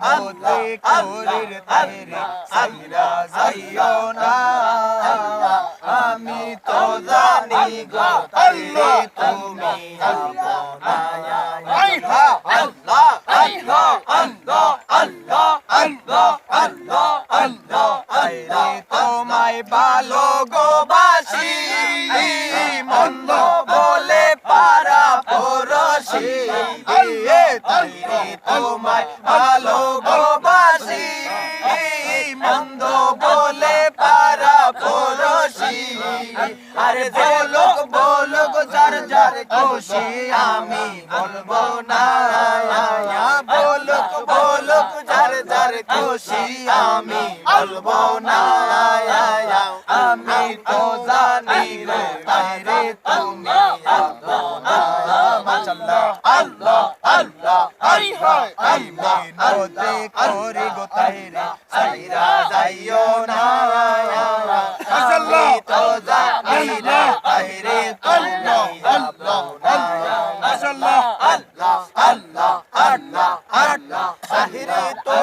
হতে করির তেরে সাইরা যাইও না আমি তো জানি গো তাইরে তুমি আল্লাহ আল্লাহ আল্লাহ আল্লাহ আল্লাহ আল্লাহ আল্লাহ আল্লাহ আল্লাহ তোমায় ভালো গো বাসি মন্দ বলে পারা পরশি তোমায় ভালো গো বাসি মন্দ বলে পারা পরশি আরে বলুক বলুক, যার যার খুশি আমি বলব না। বলুক বলুক, যার যার খুশি আমি বলব না। আমি তো জানি রে তুমি আল্লাহ আল্লাহ আল্লাহ আই হায় আল্লাহ নদে করে গো তাইরে সাইরা যাইও না আল্লাহ তো জানি না তাইরে আল্লাহ আল্লাহ আল্লাহ আল্লাহ আল্লাহ আল্লাহ আল্লাহ সাইরে তো